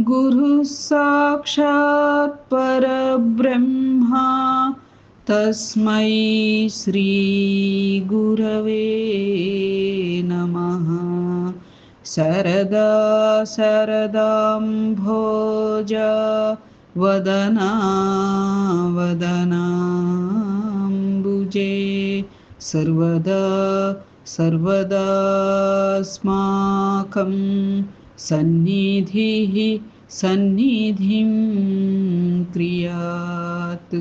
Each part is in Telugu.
गुरुः साक्षात् परब्रह्मा तस्मै श्रीगुरवे नमः। शरदा शरदाम्भोजा वदना वदनाम्बुजे। सर्वदा सर्वदास्माकं సన్నిధిः సన్నిధిం క్రియాత్.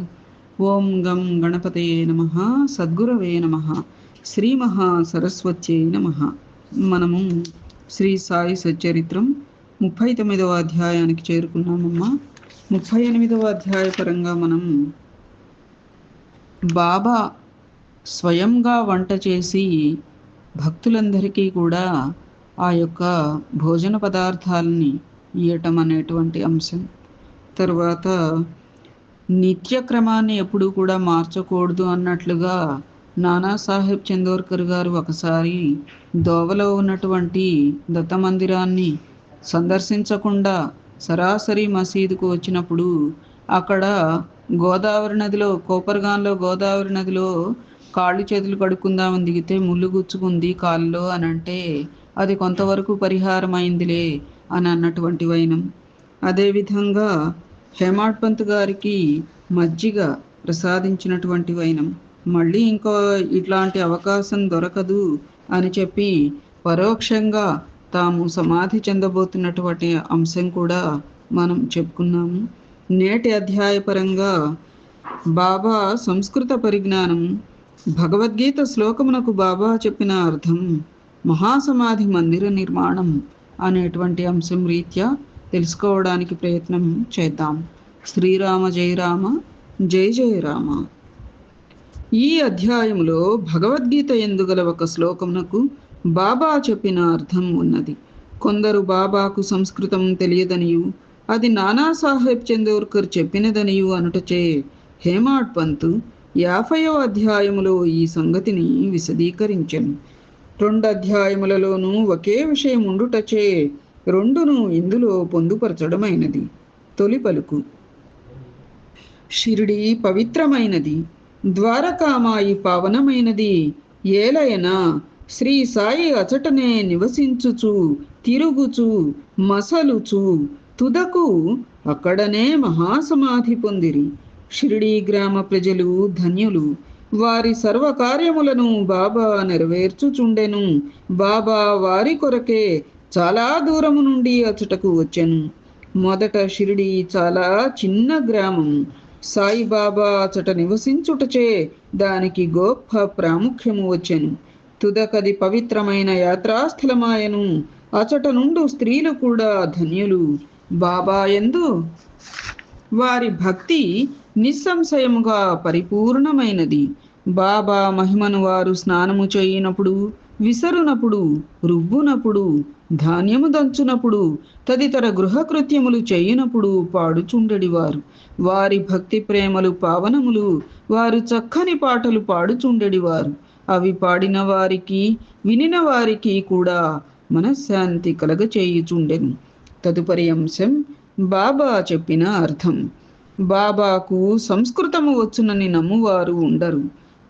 ఓం గం గణపతే నమ సద్గురవే నమ శ్రీ మహాసరస్వత్యై నమ. మనము శ్రీ సాయి సచరిత్రం ముప్పై తొమ్మిదవ అధ్యాయానికి చేరుకున్నామమ్మా. ముప్పై ఎనిమిదవ అధ్యాయ పరంగా మనం బాబా స్వయంగా వంట చేసి భక్తులందరికీ కూడా ఆ యొక్క భోజన పదార్థాలని ఇయ్యటం అనేటువంటి అంశం. తర్వాత నిత్య క్రమాన్ని ఎప్పుడూ కూడా మార్చకూడదు అన్నట్లుగా నానాసాహెబ్ చందోర్కర్ గారు ఒకసారి దోవలో ఉన్నటువంటి దత్త మందిరాన్ని సందర్శించకుండా సరాసరి మసీదుకు వచ్చినప్పుడు అక్కడ గోదావరి నదిలో కోపర్గాన్లో గోదావరి నదిలో కాళ్ళు చేతులు కడుక్కుందామని దిగితే ముళ్ళు గుచ్చుకుంది కాళ్ళలో అని అంటే అది కొంతవరకు పరిహారం అయిందిలే అని అన్నటువంటి వైనం. అదేవిధంగా హేమాడ్ పంత్ గారికి మజ్జిగ ప్రసాదించినటువంటి వైనం. మళ్ళీ ఇంకో ఇట్లాంటి అవకాశం దొరకదు అని చెప్పి పరోక్షంగా తాము సమాధి చెందబోతున్నటువంటి అంశం కూడా మనం చెప్పుకున్నాము. నేటి అధ్యాయపరంగా బాబా సంస్కృత పరిజ్ఞానం భగవద్గీత శ్లోకమునకు బాబా చెప్పిన అర్థం మహాసమాధి మందిర నిర్మాణం అనేటువంటి అంశం రీత్యా తెలుసుకోవడానికి ప్రయత్నం చేద్దాం. శ్రీరామ జయరామ జయ జయరామ ఈ అధ్యాయంలో భగవద్గీత ఎందుగల ఒక శ్లోకమునకు బాబా చెప్పిన అర్థం ఉన్నది. కొందరు బాబాకు సంస్కృతం తెలియదనియు అది నానాసాహెబ్ చందోర్కర్ చెప్పినదనియు అనుటచే హేమాడ్ పంతు యాభైవ అధ్యాయములో ఈ సంగతిని విశదీకరించను. రెండు అధ్యాయములలోనూ ఒకే విషయం ఉండుటచే రెండును ఇందులో పొందుపరచడమైనది. తొలి పలుకు. షిరిడి పవిత్రమైనది ద్వారకామాయి పావనమైనది ఏలయనా శ్రీ సాయి అచటనే నివసించుచు తిరుగుచు మసలుచు తుదకు అక్కడనే మహాసమాధి పొందిరి. షిరిడి గ్రామ ప్రజలు ధన్యులు. వారి సర్వకార్యములను బాబా నెరవేర్చుచుండెను. బాబా వారి కొరకే చాలా దూరము నుండి అచుటకు వచ్చెను. మొదట షిరిడి చాలా చిన్న గ్రామం. సాయిబాబా అచట నివసించుటచే దానికి గొప్ప ప్రాముఖ్యము వచ్చెను. తుదకది పవిత్రమైన యాత్రాస్థలమాయను. అచట నుండు స్త్రీలు కూడా ధన్యులు. బాబా ఎందు వారి భక్తి నిస్సంశయముగా పరిపూర్ణమైనది. బాబా మహిమను వారు స్నానము చేయనప్పుడు విసరునప్పుడు రుబ్బునప్పుడు ధాన్యము దంచునప్పుడు తదితర గృహకృత్యములు చేయునప్పుడు పాడుచుండెడివారు. వారి భక్తి ప్రేమలు పావనములు వారు చక్కని పాటలు పాడుచుండెడివారు. అవి పాడిన వారికి వినిన వారికి కూడా మనశ్శాంతి కలగచేయుచుండెను. తదుపరి అంశం బాబా చెప్పిన అర్థం. బాబాకు సంస్కృతము వచ్చునని నమ్మువారు ఉండరు.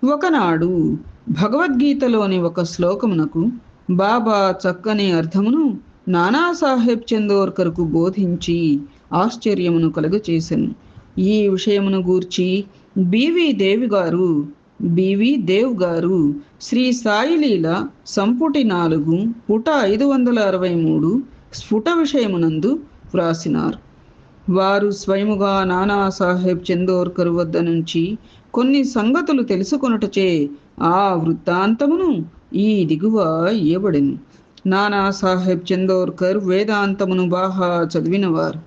ఒకనాడు భగవద్గీతలోని ఒక శ్లోకమునకు బాబా చక్కని అర్థమును నానాసాహెబ్ చందోర్కర్కు బోధించి ఆశ్చర్యమును కలుగచేశాను ఈ విషయమును గూర్చి బివి దేవి గారు బివి దేవ్ గారు శ్రీ సాయిలీల సంపుటి నాలుగు పుట ఐదు వందల అరవై మూడు స్ఫుట విషయమునందు వ్రాసినారు. వారు స్వయముగా నానాసాహెబ్ చందోర్కర్ వద్ద నుంచి కొన్ని సంగతులు తెలుసుకొనుటచే ఆ వృత్తాంతమును ఈ దిగువ ఇయ్యబడెను. నానాసాహెబ్ చందోర్కర్ వేదాంతమును బాగా చదివినవారు.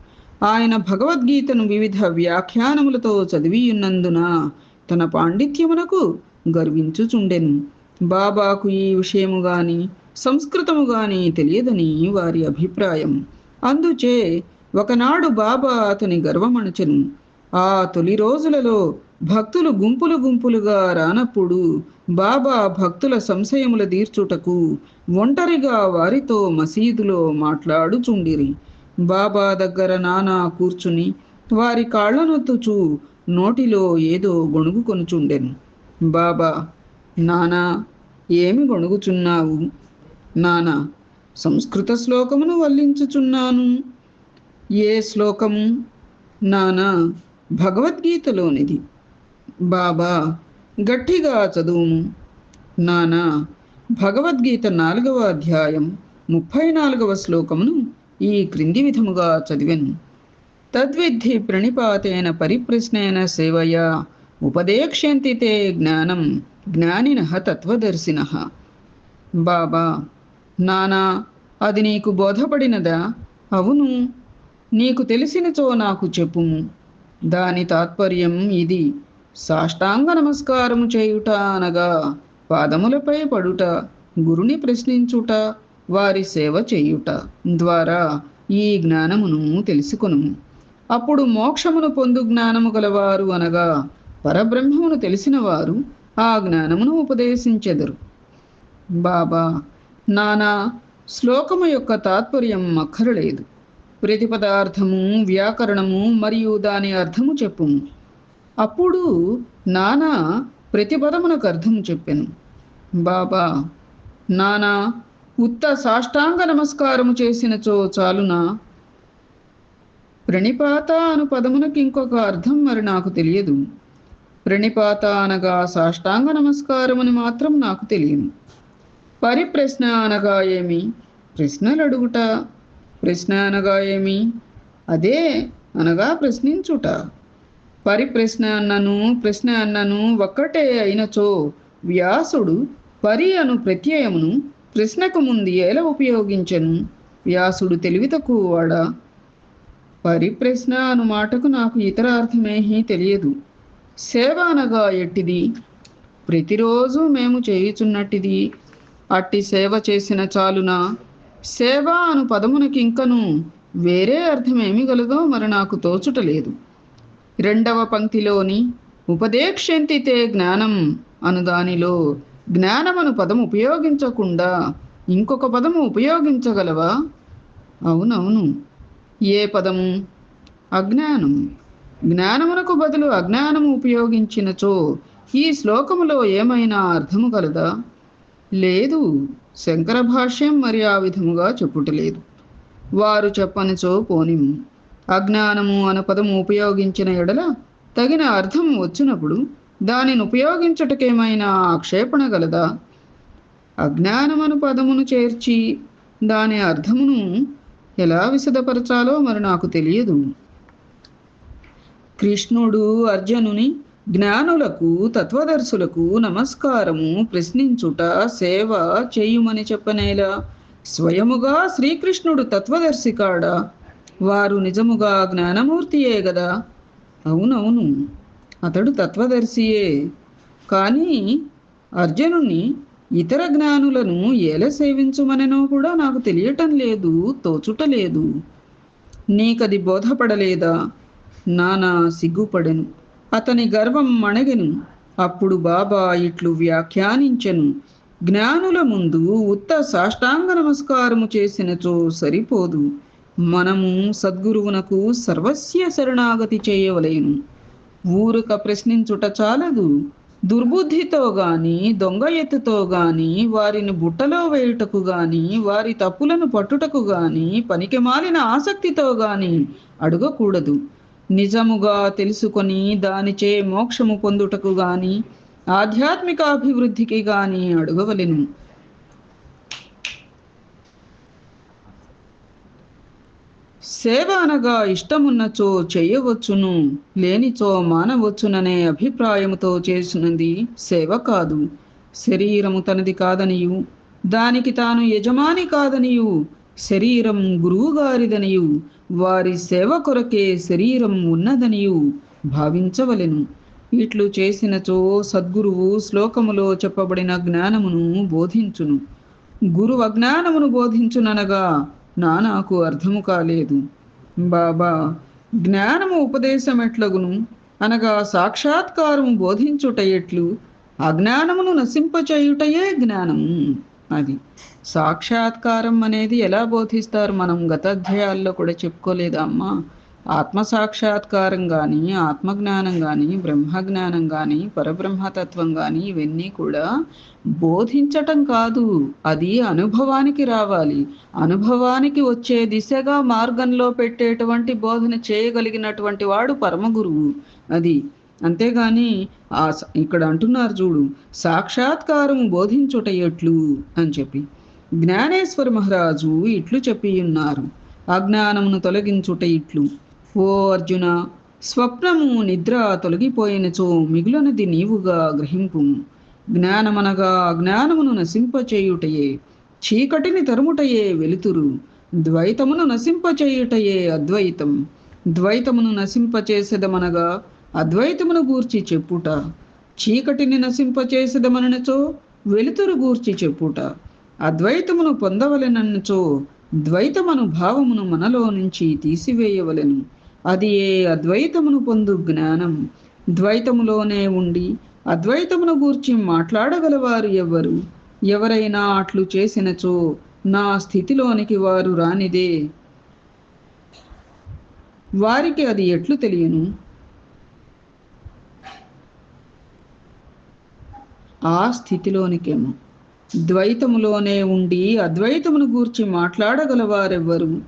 ఆయన భగవద్గీతను వివిధ వ్యాఖ్యానములతో చదివియున్నందున తన పాండిత్యమునకు గర్వించుచుండెను. బాబాకు ఈ విషయము గాని సంస్కృతము గాని తెలియదని వారి అభిప్రాయం. అందుచే ఒకనాడు బాబా అతని గర్వమణచెను. ఆ తొలి రోజులలో భక్తులు గుంపులు గుంపులుగా రానప్పుడు బాబా భక్తుల సంశయముల తీర్చుటకు ఒంటరిగా వారితో మసీదులో మాట్లాడుచుండిరి. బాబా దగ్గర నానా కూర్చుని వారి కాళ్ళనొత్తుచూ నోటిలో ఏదో గొణుగుకొనుచుండెను. బాబా నానా ఏమి గొణుగుచున్నావు? నానా సంస్కృత శ్లోకమును వల్లించుచున్నాను. ఏ శ్లోకము? నానా భగవద్గీతలోనిది. బాబా గట్టిగా చదువుము. నానా భగవద్గీత నాలుగవ అధ్యాయం ముప్పై నాలుగవ శ్లోకమును ఈ క్రింది విధముగా చదివెను. తద్విద్ధి ప్రణిపాతేన పరిప్రశ్నేన సేవయా ఉపదేక్ష్యంతి తే జ్ఞానం జ్ఞానిన తత్వదర్శిన. బాబా నానా అది నీకు బోధపడినదా? అవును నీకు తెలిసినచో నాకు చెప్పుము. దాని తాత్పర్యం ఇది. సాష్టాంగ నమస్కారము చేయుట అనగా పాదములపై పడుట గురుని ప్రశ్నించుట వారి సేవ చేయుట ద్వారా ఈ జ్ఞానమును తెలుసుకొను అప్పుడు మోక్షమును పొందు జ్ఞానము గలవారు అనగా పరబ్రహ్మమును తెలిసిన వారు ఆ జ్ఞానమును ఉపదేశించెదరు. బాబా నానా శ్లోకము యొక్క తాత్పర్యం అక్కరలేదు ప్రతి పదార్థము వ్యాకరణము మరియు దాని అర్థము చెప్పుము. అప్పుడు నానా ప్రతి పదమునకు అర్థము చెప్పాను. బాబా నానా ఉత్త సాష్టాంగ నమస్కారము చేసినచో చాలునా? ప్రణిపాత అను పదమునకు ఇంకొక అర్థం మరి నాకు తెలియదు. ప్రణిపాత అనగా సాష్టాంగ నమస్కారమని మాత్రం నాకు తెలియను పరిప్రశ్న అనగా ఏమి? ప్రశ్నలు అడుగుట. ప్రశ్న అనగా ఏమి? అదే అనగా ప్రశ్నించుట. పరిప్రశ్న అన్నను ప్రశ్న అన్నను ఒక్కటే అయినచో వ్యాసుడు పరి అను ప్రత్యయమును ప్రశ్నకు ముందు ఎలా ఉపయోగించను? వ్యాసుడు తెలివి తక్కువవాడా పరిప్రశ్న అను మాటకు నాకు ఇతర అర్థమేమీ తెలియదు. సేవ అనగా ఎట్టిది? ప్రతిరోజు మేము చేయుచున్నట్టిది. అట్టి సేవ చేసిన చాలునా? సేవ అను పదమునకి ఇంకను వేరే అర్థమేమి గలదో మరి నాకు తోచుటలేదు. రెండవ పంక్తిలోని ఉపదేక్షంతితే జ్ఞానం అను దానిలో జ్ఞానమను పదం ఉపయోగించకుండా ఇంకొక పదము ఉపయోగించగలవా? అవునవును. ఏ పదము? అజ్ఞానం. జ్ఞానమునకు బదులు అజ్ఞానము ఉపయోగించినచో ఈ శ్లోకములో ఏమైనా అర్థము కలదా లేదు. శంకర భాష్యం మరి ఆ విధముగా చెప్పుటలేదు. వారు చెప్పనిచో పోనిము అజ్ఞానము అన పదము ఉపయోగించిన ఎడల తగిన అర్థం వచ్చినప్పుడు దానిని ఉపయోగించుటకేమైనా ఆక్షేపణ గలదా? అజ్ఞానమను పదమును చేర్చి దాని అర్థమును ఎలా విశదపరచాలో మరి నాకు తెలియదు. కృష్ణుడు అర్జునుని జ్ఞానులకు తత్వదర్శులకు నమస్కారము ప్రశ్నించుట సేవ చేయుమని చెప్పనేలా? స్వయముగా శ్రీకృష్ణుడు తత్వదర్శి కాడా వారు నిజముగా జ్ఞానమూర్తియే గదా? అవునవును అతడు తత్వదర్శియే. కానీ అర్జునుని ఇతర జ్ఞానులను ఎలా సేవించుమనెనో కూడా నాకు తెలియటం లేదు తోచుటలేదు నీకది బోధపడలేదా? నానా సిగ్గుపడెను. అతని గర్వం మణగెను. అప్పుడు బాబా ఇట్లు వ్యాఖ్యానించెను. జ్ఞానుల ముందు ఉత్త సాష్టాంగ నమస్కారము చేసినచో సరిపోదు. మనము సద్గురువునకు సర్వస్య శరణాగతి చేయవలేను. ఊరుక ప్రశ్నించుట చాలదు. దుర్బుద్ధితో గాని దొంగ ఎత్తుతో గాని వారిని బుట్టలో వేయుటకు గాని వారి తప్పులను పట్టుటకు గాని పనికిమాలిన ఆసక్తితో గాని అడగకూడదు. నిజముగా తెలుసుకొని దానిచే మోక్షము పొందుటకు గాని ఆధ్యాత్మిక అభివృద్ధికి గాని అడుగవలెను. సేవ అనగా ఇష్టమున్నచో చేయవచ్చును లేనిచో మానవచ్చుననే అభిప్రాయముతో చేసినది సేవ కాదు. శరీరము తనది కాదనియు దానికి తాను యజమాని కాదనియు శరీరం గురువుగారిదనియు వారి సేవ కొరకే శరీరం ఉన్నదనియు భావించవలెను. ఇట్లు చేసినచో సద్గురువు శ్లోకములో చెప్పబడిన జ్ఞానమును బోధించును. గురు అజ్ఞానమును బోధించుననగా నా నాకు అర్థము కాలేదు. బాబా జ్ఞానము ఉపదేశం ఎట్లగును అనగా సాక్షాత్కారము బోధించుట ఎట్లు అజ్ఞానమును నశింపచేయుటయే జ్ఞానము. అది. సాక్షాత్కారం అనేది ఎలా బోధిస్తారు మనం? గత అధ్యాయాల్లో కూడా చెప్పుకోలేదా అమ్మా. ఆత్మ సాక్షాత్కారం కానీ ఆత్మజ్ఞానం కానీ బ్రహ్మజ్ఞానం కానీ పరబ్రహ్మతత్వం కానీ ఇవన్నీ కూడా బోధించటం కాదు. అది అనుభవానికి రావాలి. అనుభవానికి వచ్చే దిశగా మార్గంలో పెట్టేటువంటి బోధన చేయగలిగినటువంటి వాడు పరమగురువు. అది. అంతేగాని ఆ ఇక్కడ అంటున్నారు చూడు సాక్షాత్కారం బోధించుట ఎట్లు అని చెప్పి. జ్ఞానేశ్వర మహారాజు ఇట్లు చెప్పి ఉన్నారు అజ్ఞానమును తొలగించుట ఇట్లు ఓ అర్జున స్వప్నము నిద్ర తొలగిపోయినచో మిగులనది నీవుగా గ్రహింపు. జ్ఞానమనగా అజ్ఞానమును నశింపచేయుటయే చీకటిని తరుముటయే వెలుతురు. ద్వైతమును నశింపచేయుటయే అద్వైతం. ద్వైతమును నశింపచేసేదమనగా అద్వైతమును గూర్చి చెప్పుట చీకటిని నశింపచేసేదమనచో వెలుతురు గూర్చి చెప్పుట అద్వైతమును పొందవలెనన్నచో ద్వైతమను భావమును మనలో నుంచి తీసివేయవలెను. అది ఏ అద్వైతమును పొందు జ్ఞానం? ద్వైతములోనే ఉండి అద్వైతమును గూర్చి మాట్లాడగలవారు ఎవరు? ఎవరైనా అట్లు చేసినచో నా స్థితిలోనికి వారు రానిదే. వారికి అది ఎట్లు తెలియను? ఆ స్థితిలోనికేమో. ద్వైతములోనే ఉండి అద్వైతమును గూర్చి మాట్లాడగలవారెవ్వరు?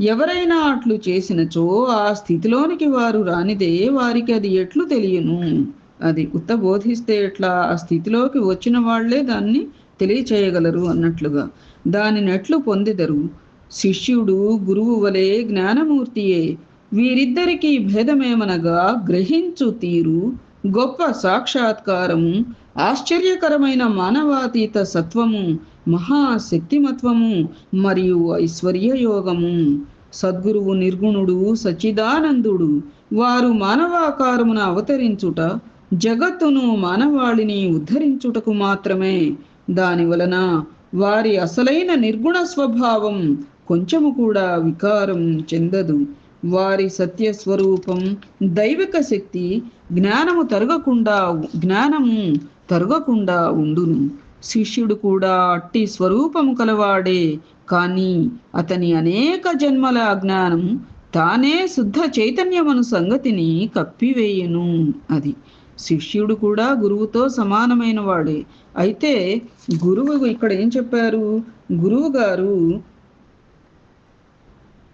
ఎవరైనా అట్లు చేసినచో ఆ స్థితిలోనికి వారు రానిదే వారికి అది ఎట్లు తెలియను? అది ఉత్త బోధిస్తే ఎట్లా? ఆ స్థితిలోకి వచ్చిన వాళ్ళే దాన్ని తెలియచేయగలరు అన్నట్లుగా. దానిని ఎట్లు పొందెదరు. శిష్యుడు గురువు వలె జ్ఞానమూర్తియే. వీరిద్దరికీ భేదమేమనగా గ్రహించు తీరు. గొప్ప సాక్షాత్కారము. ఆశ్చర్యకరమైన మానవాతీత సత్వము మహాశక్తిమత్వము మరియు ఐశ్వర్య యోగము. సద్గురువు నిర్గుణుడు సచిదానందుడు వారు మానవాకారమున అవతరించుట జగత్తును మానవాళిని ఉద్ధరించుటకు మాత్రమే. దాని వలన వారి అసలైన నిర్గుణ స్వభావం కొంచెము కూడా వికారం చెందదు. వారి సత్య స్వరూపం దైవిక శక్తి జ్ఞానము తరగకుండా జ్ఞానము తరగకుండా ఉండును. శిష్యుడు కూడా అట్టి స్వరూపము కలవాడే. కానీ అతని అనేక జన్మల అజ్ఞానం తానే శుద్ధ చైతన్యమను సంగతిని కప్పివేయును అది. శిష్యుడు కూడా గురువుతో సమానమైన వాడే. అయితే గురువు ఇక్కడ ఏం చెప్పారు? గురువు గారు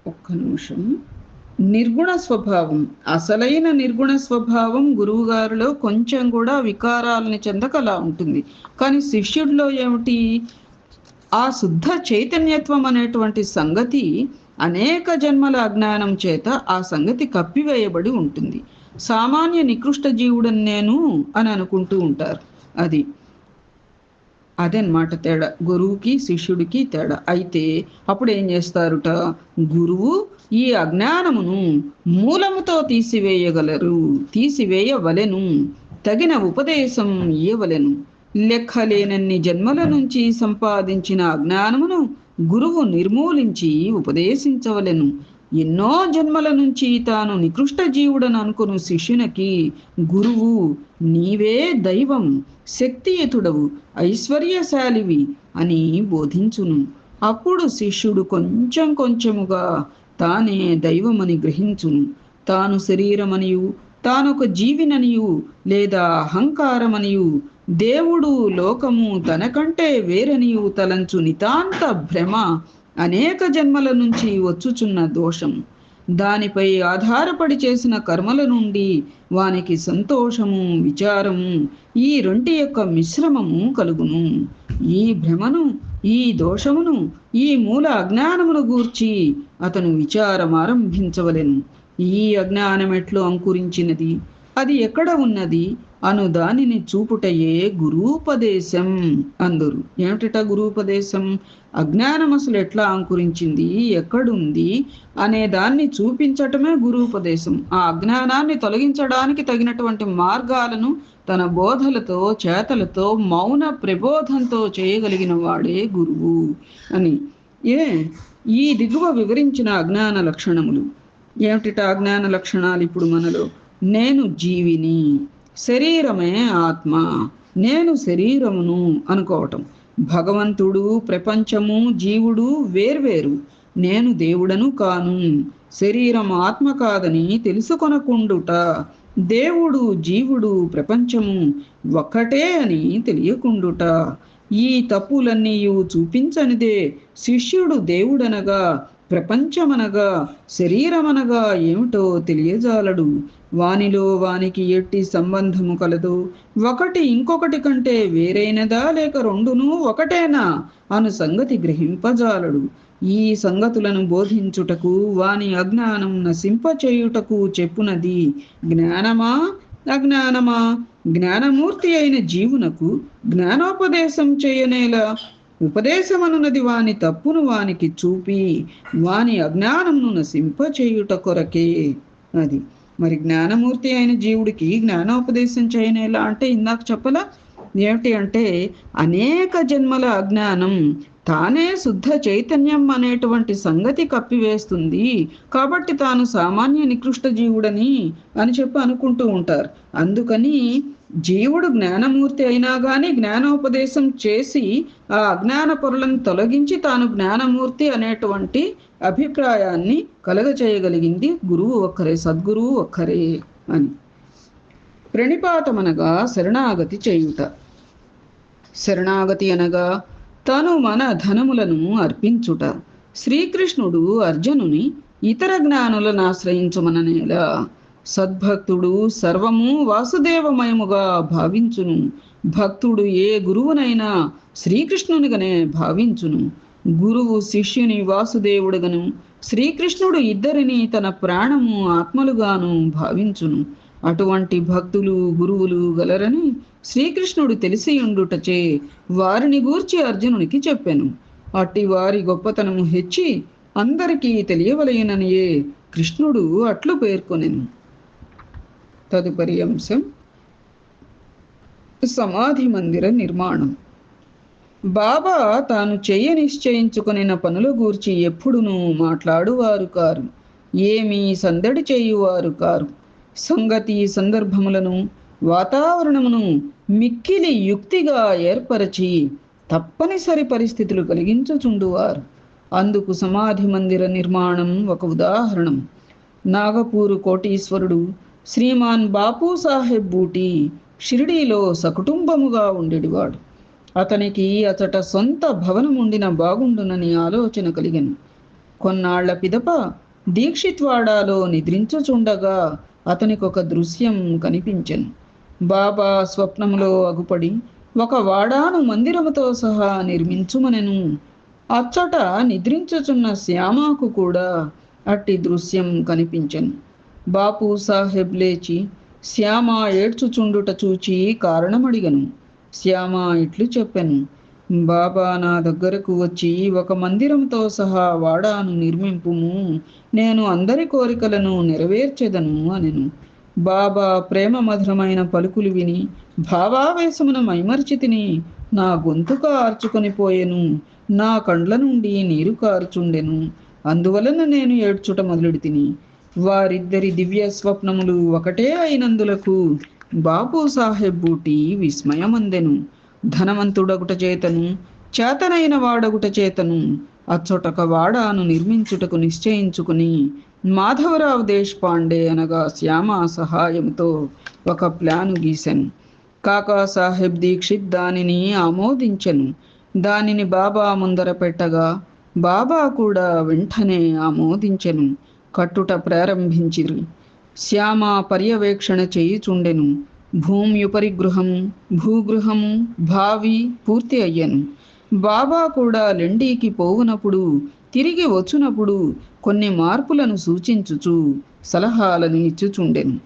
ఒక్క నిమిషం. నిర్గుణ స్వభావం అసలైన నిర్గుణ స్వభావం గురువుగారిలో కొంచెం కూడా వికారాలని చెందకలా ఉంటుంది. కానీ శిష్యుడిలో ఏమిటి? ఆ శుద్ధ చైతన్యత్వం అనేటువంటి సంగతి అనేక జన్మల అజ్ఞానం చేత ఆ సంగతి కప్పివేయబడి ఉంటుంది. సామాన్య నికృష్ట జీవుడని నేను అని అనుకుంటూ ఉంటారు. అది అదనమాట తేడా. గురువుకి శిష్యుడికి తేడా. అయితే అప్పుడు ఏం చేస్తారుట? గురువు ఈ అజ్ఞానమును మూలముతో తీసివేయగలరు. తీసివేయవలెను. తగిన ఉపదేశం ఇయ్యవలెను. లెక్కలేనన్ని జన్మల నుంచి సంపాదించిన అజ్ఞానమును గురువు నిర్మూలించి ఉపదేశించవలెను. ఎన్నో జన్మల నుంచి తాను నికృష్ట జీవుడని అనుకును శిష్యునికి గురువు నీవే దైవం శక్తియుతుడవు ఐశ్వర్యశాలివి అని బోధించును. అప్పుడు శిష్యుడు కొంచెం కొంచెముగా తానే దైవమని గ్రహించును. తాను శరీరమనియు తానొక జీవిననియు లేదా అహంకారమనియు దేవుడు లోకము తనకంటే వేరనియు తలంచు నితాంత భ్రమ అనేక జన్మల నుంచి వచ్చుచున్న దోషం. దానిపై ఆధారపడి చేసిన కర్మల నుండి వానికి సంతోషము విచారము ఈ రెంటి యొక్క మిశ్రమము కలుగును. ఈ భ్రమను ఈ దోషమును ఈ మూల అజ్ఞానమును గూర్చి అతను విచారం ఆరంభించవలెను. ఈ అజ్ఞానం ఎట్లు అంకురించినది. అది ఎక్కడ ఉన్నది? అను దానిని చూపుటయే గురూపదేశం అందరు. ఏమిటట గురూపదేశం? అజ్ఞానం అసలు ఎట్లా అంకురించింది? ఎక్కడుంది? అనే దాన్ని చూపించటమే గురూపదేశం. ఆ అజ్ఞానాన్ని తొలగించడానికి తగినటువంటి మార్గాలను తన బోధలతో చేతలతో మౌన ప్రబోధంతో చేయగలిగిన వాడే గురువు అని. ఏ? ఈ దిగువ వివరించిన అజ్ఞాన లక్షణములు. ఏమిటిట అజ్ఞాన లక్షణాలు ఇప్పుడు మనలో? నేను జీవిని. శరీరమే ఆత్మ. నేను శరీరమును అనుకోవటం. భగవంతుడు ప్రపంచము జీవుడు వేర్వేరు. నేను దేవుడను కాను. శరీరం ఆత్మ కాదని తెలుసుకొనకుండుట. దేవుడు జీవుడు ప్రపంచము ఒక్కటే అని తెలియకుండుట. ఈ తప్పులన్నీ చూపించనిదే. శిష్యుడు దేవుడనగా ప్రపంచమనగా శరీరమనగా ఏమిటో తెలియజాలడు. వానిలో వానికి ఎట్టి సంబంధము కలదు. ఒకటి ఇంకొకటి కంటే వేరైనదా లేక రెండును ఒకటేనా అను సంగతి గ్రహింపజాలడు. ఈ సంగతులను బోధించుటకు వాని అజ్ఞానం నశింపచేయుటకు చెప్పునది జ్ఞానమా? అజ్ఞానమా? జ్ఞానమూర్తి అయిన జీవునకు జ్ఞానోపదేశం చేయనేలా ఉపదేశమనున్నది వాని తప్పును వానికి చూపి వాని అజ్ఞానమును నశింపచేయుట కొరకే అది. మరి జ్ఞానమూర్తి అయిన జీవుడికి జ్ఞానోపదేశం చేయనేలా అంటే ఇందాక చెప్పలా? ఏమిటి అంటే అనేక జన్మల అజ్ఞానం తానే శుద్ధ చైతన్యం అనేటువంటి సంగతి కప్పివేస్తుంది. కాబట్టి తాను సామాన్య నికృష్ట జీవుడని అని చెప్పి అనుకుంటూ ఉంటారు. అందుకని జీవుడు జ్ఞానమూర్తి అయినా కానీ జ్ఞానోపదేశం చేసి ఆ అజ్ఞాన పొరలను తొలగించి తాను జ్ఞానమూర్తి అనేటువంటి అభిప్రాయాన్ని కలగచేయగలిగింది గురువు ఒక్కరే సద్గురువు ఒక్కరే అని. ప్రణిపాతమనగా శరణాగతి చేయుట. శరణాగతి అనగా తను మన ధనములను అర్పించుట. శ్రీకృష్ణుడు అర్జునుని ఇతర జ్ఞానులను ఆశ్రయించమననేలా సద్భక్తుడు సర్వము వాసుదేవమయముగా భావించును. భక్తుడు ఏ గురువునైనా శ్రీకృష్ణునిగానే భావించును. గురువు శిష్యుని వాసుదేవుడుగను శ్రీకృష్ణుడు ఇద్దరిని తన ప్రాణము ఆత్మలుగాను భావించును. అటువంటి భక్తులు గురువులు గలరని శ్రీకృష్ణుడు తెలిసి ఉండుటచే వారిని గూర్చి అర్జునునికి చెప్పాను. అట్టి వారి గొప్పతనము హెచ్చి అందరికీ తెలియవలయననియే కృష్ణుడు అట్లు పేర్కొనెను. తదుపరి అంశం సమాధి మందిర నిర్మాణం. బాబా తాను చెయ్య నిశ్చయించుకునిన పనుల గూర్చి ఎప్పుడునూ మాట్లాడువారు కారు. ఏమీ సందడి చేయువారు కారు. సంగతి సందర్భములను వాతావరణమును మిక్కిలి యుక్తిగా ఏర్పరచి తప్పనిసరి పరిస్థితులు కలిగించుచుండువారు. అందుకు సమాధి మందిర నిర్మాణం ఒక ఉదాహరణం. నాగపూరు కోటీశ్వరుడు శ్రీమాన్ బాపు సాహెబ్ బూటి షిరిడీలో సకుటుంబముగా ఉండేటివాడు అతనికి అతట సొంత భవనం ఉండిన బాగుండునని ఆలోచన కలిగను. కొన్నాళ్ళ పిదప దీక్షిత్వాడాలో నిద్రించుచుండగా అతనికి ఒక దృశ్యం కనిపించను. బాబా స్వప్నంలో అగుపడి ఒక వాడాను మందిరముతో సహా నిర్మించుమనెను. అచ్చట నిద్రించుచున్న శ్యామాకు కూడా అట్టి దృశ్యం కనిపించను. బాపు సాహెబ్ లేచి శ్యామ ఏడ్చుచుండుట చూచి కారణమడిగను. శ్యామ ఇట్లు చెప్పాను బాబా నా దగ్గరకు వచ్చి ఒక మందిరంతో సహా వాడాను నిర్మింపుము. నేను అందరి కోరికలను నెరవేర్చెదను అనెను. బాబా ప్రేమ మధురమైన పలుకులు విని భావావేశమున మైమర్చితిని నా గొంతు కార్చుకొని పోయెను. నా కండ్ల నుండి నీరు కారుచుండెను. అందువలన నేను ఏడ్చుట మొదలుడి తిని వారిద్దరి దివ్య స్వప్నములు ఒకటే అయినందులకు బాపు సాహెబ్బూటి విస్మయమందెను. ధనవంతుడగుట చేతను చేతనైన వాడగుట చేతను అచ్చొటక వాడాను నిర్మించుటకు నిశ్చయించుకుని మాధవరావు దేశపాండే అనగా శ్యామ సహాయంతో ఒక ప్లాను గీశాను కాకా సాహెబ్ దీక్షిత్ దానిని ఆమోదించెను. దానిని బాబా ముందర పెట్టగా బాబా కూడా వెంటనే ఆమోదించెను. కట్టుట ప్రారంభించిరి. శ్యామ పర్యవేక్షణ చేయుచుండెను. భూమ్యుపరిగృహం భూగృహము భావి పూర్తి అయ్యను. బాబా కూడా లెండీకి పోవునప్పుడు తిరిగి వచ్చునప్పుడు కొన్ని మార్పులను సూచించుచు సలహాలను ఇచ్చుచుండెను.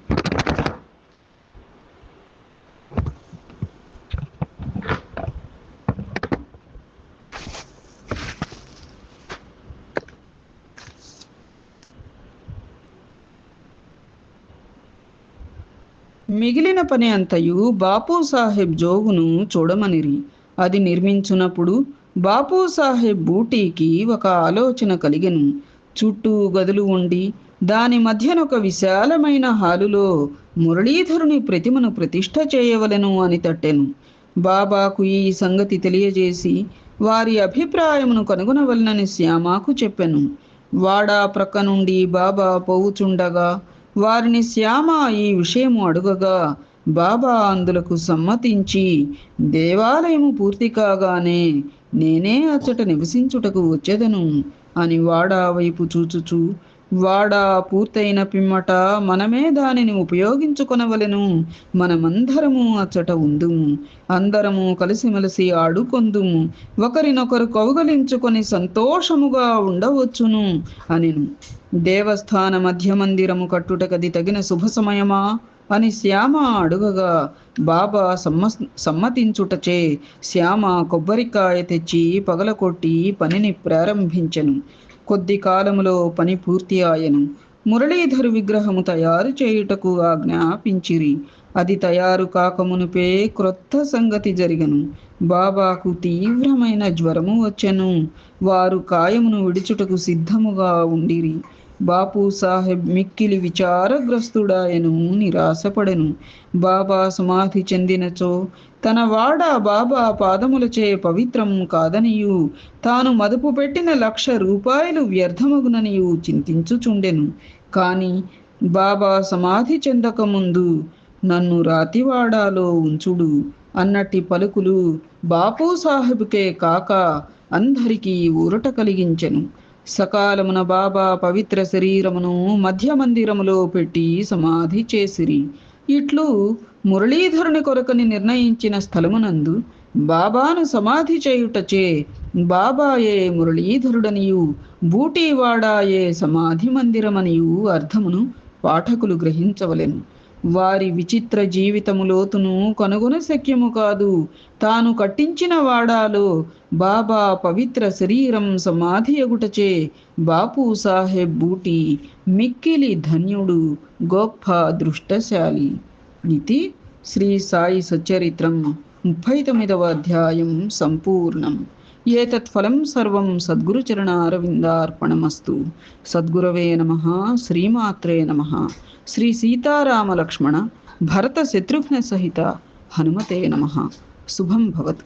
మిగిలిన పని అంతయు బాపు సాహెబ్ జోగును చూడమనిరి. అది నిర్మించునప్పుడు బాపు సాహెబ్ బూటీకి ఒక ఆలోచన కలిగెను. చుట్టూ గదులు ఉండి దాని మధ్యనొక విశాలమైన హాలులో మురళీధరుని ప్రతిమను ప్రతిష్ట చేయవలెను అని తట్టెను. బాబాకు ఈ సంగతి తెలియజేసి వారి అభిప్రాయమును కనుగొనవలనని శ్యామాకు చెప్పెను. వాడా ప్రక్క నుండి బాబా పోవుచుండగా వారిని శ్యామ ఈ విషయము అడుగగా బాబా అందులకు సమ్మతించి దేవాలయము పూర్తి కాగానే నేనే అచ్చట నివసించుటకు వచ్చేదను అని వాడా వైపు చూచుచూ వాడ పూర్తయిన పిమ్మట మనమే దానిని ఉపయోగించుకొనవలెను. మనమందరము అచ్చట ఉందుము అందరము కలిసిమెలిసి ఆడుకొందుము ఒకరినొకరు కౌగలించుకొని సంతోషముగా ఉండవచ్చును అనిను. దేవస్థాన మధ్య మందిరము కట్టుటకది తగిన శుభ సమయమా? అని శ్యామ అడుగగా బాబా సమ్మ సమ్మతించుటచే శ్యామ కొబ్బరికాయ తెచ్చి పగలకొట్టి పనిని ప్రారంభించెను. కొద్ది కాలములో పని పూర్తి ఆయను. మురళీధరు విగ్రహము తయారు చేయుటకు ఆజ్ఞాపించిరి. అది తయారు కాకమునుపే క్రొత్త సంగతి జరిగను. బాబాకు తీవ్రమైన జ్వరము వచ్చెను. వారు కాయమును విడుచుటకు సిద్ధముగా ఉండిరి. బాపు సాహెబ్ మిక్కిలి విచారగ్రస్తుడాయను నిరాశపడెను. బాబా సమాధి చెందినచో తన వాడ బాబా పాదములచే పవిత్రం కాదనియు. తాను మదుపు పెట్టిన లక్ష రూపాయలు వ్యర్థమగుననియు చింతించుచుండెను. కాని బాబా సమాధి చెందక ముందు నన్ను రాతివాడాలో ఉంచుడు అన్నట్టి పలుకులు బాపు సాహెబ్కే కాక అందరికీ ఊరట కలిగించెను. సకాలమున బాబా పవిత్ర శరీరమును మధ్య మందిరములో పెట్టి సమాధి చేసిరి. ఇట్లు మురళీధరుని కొరకని నిర్ణయించిన స్థలమునందు బాబాను సమాధి చేయుటచే బాబాయే మురళీధరుడనియు బూటీవాడాయే సమాధి మందిరమనియు అర్థమును పాఠకులు గ్రహించవలెను. వారి విచిత్ర జీవితము లోతును కనుగొన శక్యము కాదు. తాను కట్టించిన వాడాలో బాబా పవిత్ర శరీరం సమాధి ఎగుటచే బాపు సాహెబ్ బూటి మిక్కిలి ధన్యుడు గొప్ప దృష్టశాలి ఇది శ్రీ సాయి సచరిత్రం ముప్పై తొమ్మిదవ అధ్యాయం సంపూర్ణం. ఏతత్ఫలం సర్వం సద్గురుచరణారవిందార్పణమస్తు. సద్గురవే నమ. శ్రీమాత్రే నమ. శ్రీ సీతారామ లక్ష్మణ భరత శత్రుఘ్న సహిత హనుమతే నమ. శుభం భవతు.